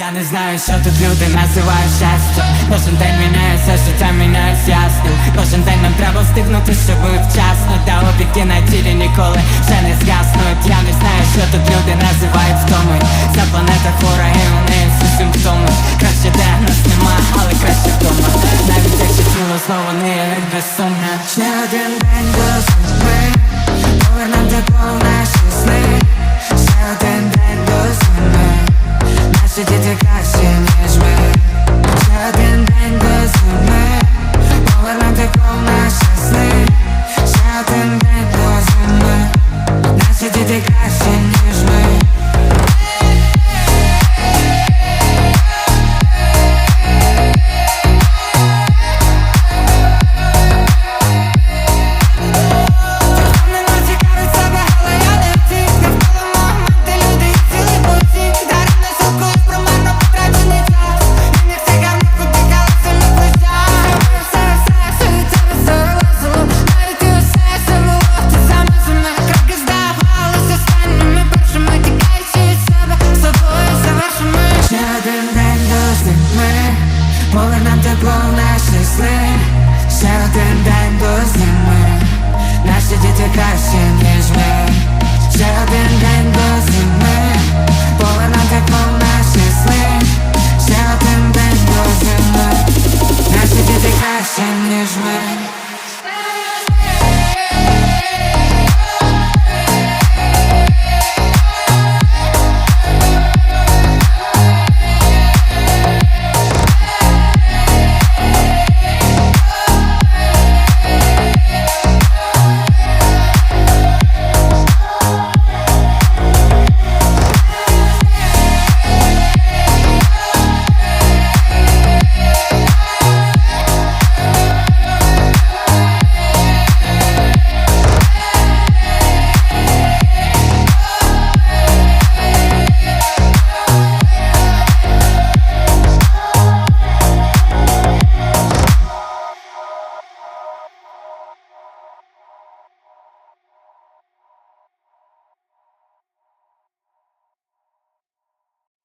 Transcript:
Я не знаю, що тут люди називають щастя Кожен день міняється, життя міняється ясно Кожен день нам треба встигнути, щоб вчасно. Та обіки на тілі ніколи вже не згаснуть. Я не знаю, що тут люди називають втомою Bierzmy